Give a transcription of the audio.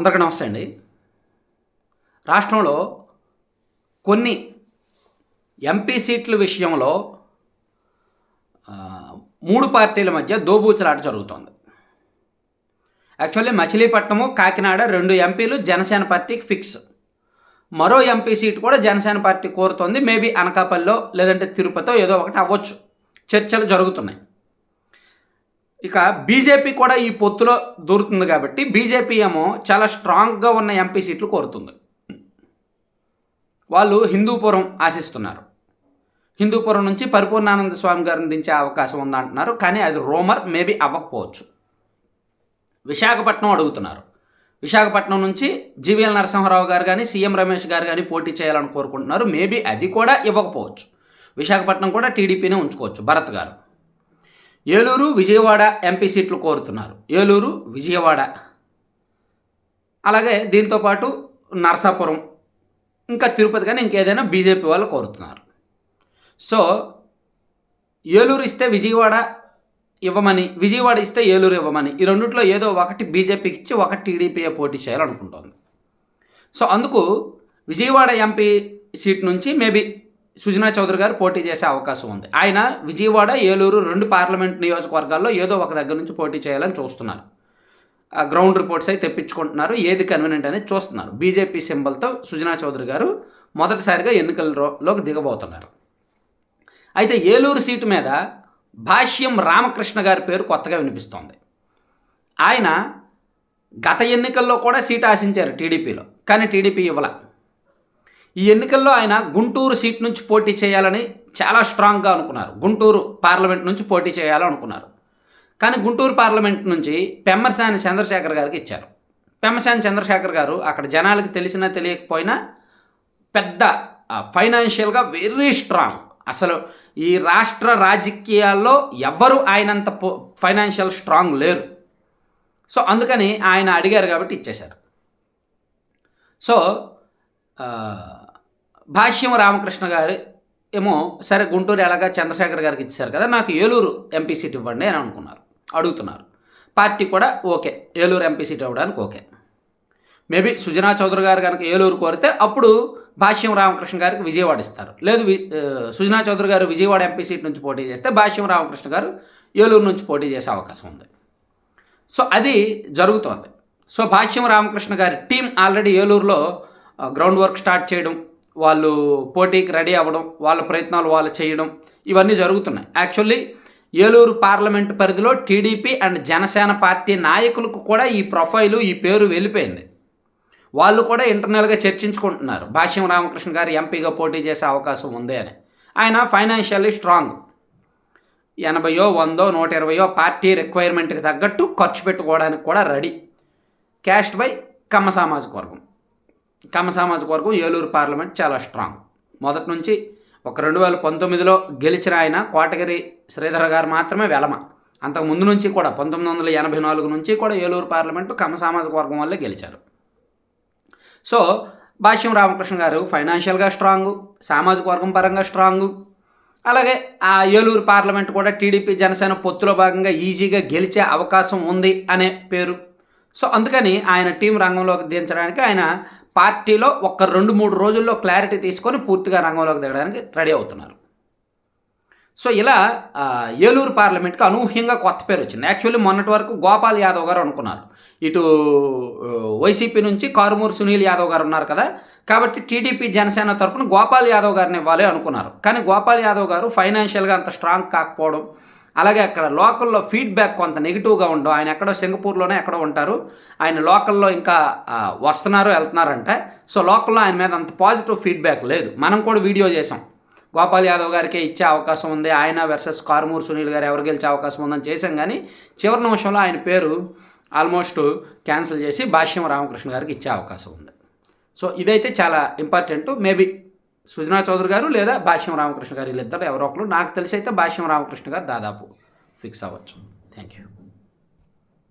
అందరికీ నమస్తే అండి. రాష్ట్రంలో కొన్ని ఎంపీ సీట్ల విషయంలో మూడు పార్టీల మధ్య దోబూచలాట జరుగుతోంది. యాక్చువల్లీ మచిలీపట్నము కాకినాడ రెండు ఎంపీలు జనసేన పార్టీకి ఫిక్స్. మరో ఎంపీ సీట్ కూడా జనసేన పార్టీ కోరుతోంది. మేబీ అనకాపల్లిలో లేదంటే తిరుపతిలో ఏదో ఒకటి అవ్వచ్చు. చర్చలు జరుగుతున్నాయి. ఇక బీజేపీ కూడా ఈ పొత్తులో దూరుతుంది కాబట్టి బీజేపీ ఏమో చాలా స్ట్రాంగ్గా ఉన్న ఎంపీ సీట్లు కోరుతుంది. వాళ్ళు హిందూపురం ఆశిస్తున్నారు. హిందూపురం నుంచి పరిపూర్ణానంద స్వామి గారిని దించే అవకాశం ఉందంటున్నారు. కానీ అది రోమర్ మేబీ అవ్వకపోవచ్చు. విశాఖపట్నం అడుగుతున్నారు. విశాఖపట్నం నుంచి జీవీఎల్ నరసింహారావు గారు కానీ సీఎం రమేష్ గారు కానీ పోటీ చేయాలని కోరుకుంటున్నారు. మేబీ అది కూడా ఇవ్వకపోవచ్చు. విశాఖపట్నం కూడా టీడీపీనే ఉంచుకోవచ్చు భరత్ గారు. ఏలూరు విజయవాడ ఎంపీ సీట్లు కోరుతున్నారు. ఏలూరు విజయవాడ. అలాగే దీంతోపాటు నరసాపురం ఇంకా తిరుపతి కానీ ఇంకేదైనా బీజేపీ వాళ్ళు కోరుతున్నారు. సో ఏలూరు ఇస్తే విజయవాడ ఇవ్వమని విజయవాడ ఇస్తే ఏలూరు ఇవ్వమని ఈ రెండిట్లో ఏదో ఒకటి బీజేపీకి ఇచ్చి ఒకటి టీడీపీఏ పోటీ చేయాలనుకుంటోంది. సో అందుకు విజయవాడ ఎంపీ సీట్ నుంచి మేబీ సుజనా చౌదరి గారు పోటీ చేసే అవకాశం ఉంది. ఆయన విజయవాడ ఏలూరు రెండు పార్లమెంట్ నియోజకవర్గాల్లో ఏదో ఒక దగ్గర నుంచి పోటీ చేయాలని చూస్తున్నారు. ఆ గ్రౌండ్ రిపోర్ట్స్ అయితే తెప్పించుకుంటున్నారు. ఏది కన్వీనియంట్ అనేది చూస్తున్నారు. బీజేపీ సింబల్తో సుజనా చౌదరి గారు మొదటిసారిగా ఎన్నికలలోకి దిగబోతున్నారు. అయితే ఏలూరు సీటు మీద భాష్యం రామకృష్ణ గారి పేరు కొత్తగా వినిపిస్తోంది. ఆయన గత ఎన్నికల్లో కూడా సీట్ ఆశించారు టీడీపీలో కానీ టీడీపీ ఇవ్వలే. ఈ ఎన్నికల్లో ఆయన గుంటూరు సీట్ నుంచి పోటీ చేయాలని చాలా స్ట్రాంగ్గా అనుకున్నారు. గుంటూరు పార్లమెంట్ నుంచి పోటీ చేయాలనుకున్నారు. కానీ గుంటూరు పార్లమెంట్ నుంచి పెమ్మసాని చంద్రశేఖర్ గారికి ఇచ్చారు. పెమ్మసాని చంద్రశేఖర్ గారు అక్కడ జనాలకి తెలిసినా తెలియకపోయినా పెద్ద ఫైనాన్షియల్గా వెరీ స్ట్రాంగ్ అసలు ఈ రాష్ట్ర రాజకీయాల్లో ఎవరు ఆయనంత ఫైనాన్షియల్ స్ట్రాంగ్ లేరు. సో అందుకని ఆయన అడిగారు కాబట్టి ఇచ్చేశారు. సో భాష్యం రామకృష్ణ గారు ఏమో సరే గుంటూరు ఎలాగా చంద్రశేఖర్ గారికి ఇచ్చారు కదా నాకు ఏలూరు ఎంపీ సీట్ ఇవ్వండి అని అనుకున్నారు అడుగుతున్నారు. పార్టీ కూడా ఓకే ఏలూరు ఎంపీ సీట్ ఇవ్వడానికి ఓకే. మేబీ సుజనా చౌదరి గారు కనుక ఏలూరు కోరితే అప్పుడు భాష్యం రామకృష్ణ గారికి విజయవాడ ఇస్తారు. లేదు సుజనా చౌదరి గారు విజయవాడ ఎంపీ సీట్ నుంచి పోటీ చేస్తే భాష్యం రామకృష్ణ గారు ఏలూరు నుంచి పోటీ చేసే అవకాశం ఉంది. సో అది జరుగుతోంది. సో భాష్యం రామకృష్ణ గారి టీం ఆల్రెడీ ఏలూరులో గ్రౌండ్ వర్క్ స్టార్ట్ చేయడం వాళ్ళు పోటీకి రెడీ అవ్వడం వాళ్ళ ప్రయత్నాలు వాళ్ళు చేయడం ఇవన్నీ జరుగుతున్నాయి. యాక్చువల్లీ ఏలూరు పార్లమెంట్ పరిధిలో టీడీపీ అండ్ జనసేన పార్టీ నాయకులకు కూడా ఈ ప్రొఫైలు ఈ పేరు వెళ్ళిపోయింది. వాళ్ళు కూడా ఇంటర్నల్గా చర్చించుకుంటున్నారు. భాష్యం రామకృష్ణ గారు ఎంపీగా పోటీ చేసే అవకాశం ఉంది అని. ఆయన ఫైనాన్షియల్లీ స్ట్రాంగ్. ఎనభయో వందో నూట ఇరవయో పార్టీ రిక్వైర్మెంట్కి తగ్గట్టు ఖర్చు పెట్టుకోవడానికి కూడా రెడీ. క్యాస్ట్ బై కమ్మ సామాజిక వర్గం. కమ్మ సామాజిక వర్గం ఏలూరు పార్లమెంట్ చాలా స్ట్రాంగ్. మొదటి నుంచి ఒక రెండు వేల పంతొమ్మిదిలో గెలిచిన ఆయన కోటగిరి శ్రీధర్ గారు మాత్రమే వెలమ. అంతకు ముందు నుంచి కూడా పంతొమ్మిది వందల ఎనభై నాలుగు నుంచి కూడా ఏలూరు పార్లమెంటు కమ్మ సామాజిక వర్గం వల్లే గెలిచారు. సో భాష్యం రామకృష్ణ గారు ఫైనాన్షియల్గా స్ట్రాంగ్ సామాజిక వర్గం పరంగా స్ట్రాంగ్. అలాగే ఆ ఏలూరు పార్లమెంట్ కూడా టీడీపీ జనసేన పొత్తులో భాగంగా ఈజీగా గెలిచే అవకాశం ఉంది అనే పేరు సో అందుకని ఆయన టీం రంగంలోకి దించడానికి ఆయన పార్టీలో ఒక్క రెండు మూడు రోజుల్లో క్లారిటీ తీసుకొని పూర్తిగా రంగంలోకి దిగడానికి రెడీ అవుతున్నారు. సో ఇలా ఏలూరు పార్లమెంట్కి అనూహ్యంగా కొత్త పేరు వచ్చింది. యాక్చువల్లీ మొన్నటి వరకు గోపాల్ యాదవ్ గారు అనుకున్నారు. ఇటు వైసీపీ నుంచి కారుమూరు సునీల్ యాదవ్ గారు ఉన్నారు కదా కాబట్టి టీడీపీ జనసేన తరపున గోపాల్ యాదవ్ గారిని ఇవ్వాలి అనుకున్నారు. కానీ గోపాల్ యాదవ్ గారు ఫైనాన్షియల్గా అంత స్ట్రాంగ్ కాకపోవడం అలాగే అక్కడ లోకల్లో ఫీడ్బ్యాక్ కొంత నెగిటివ్గా ఉండవు ఆయన ఎక్కడో సింగపూర్లోనే ఎక్కడో ఉంటారు. ఆయన లోకల్లో ఇంకా వస్తున్నారు వెళ్తున్నారంటే. సో లోకల్లో ఆయన మీద అంత పాజిటివ్ ఫీడ్బ్యాక్ లేదు. మనం కూడా వీడియో చేసాం గోపాల్ యాదవ్ గారికే ఇచ్చే అవకాశం ఉంది. ఆయన వర్సెస్ కారుమూరు సునీల్ గారు ఎవరు గెలిచే అవకాశం ఉందని చేశాం. కానీ చివరి నిమిషంలో ఆయన పేరు ఆల్మోస్ట్ క్యాన్సిల్ చేసి భాష్యం రామకృష్ణ గారికి ఇచ్చే అవకాశం ఉంది. సో ఇదైతే చాలా ఇంపార్టెంట్ మేబీ సుజనా చౌదరి గారు లేదా భాష్యం రామకృష్ణ గారు వీళ్ళిద్దరు ఎవరో ఒకరు నాకు తెలిసి అయితే భాష్యం రామకృష్ణ గారు దాదాపు ఫిక్స్ అవ్వచ్చు. Thank you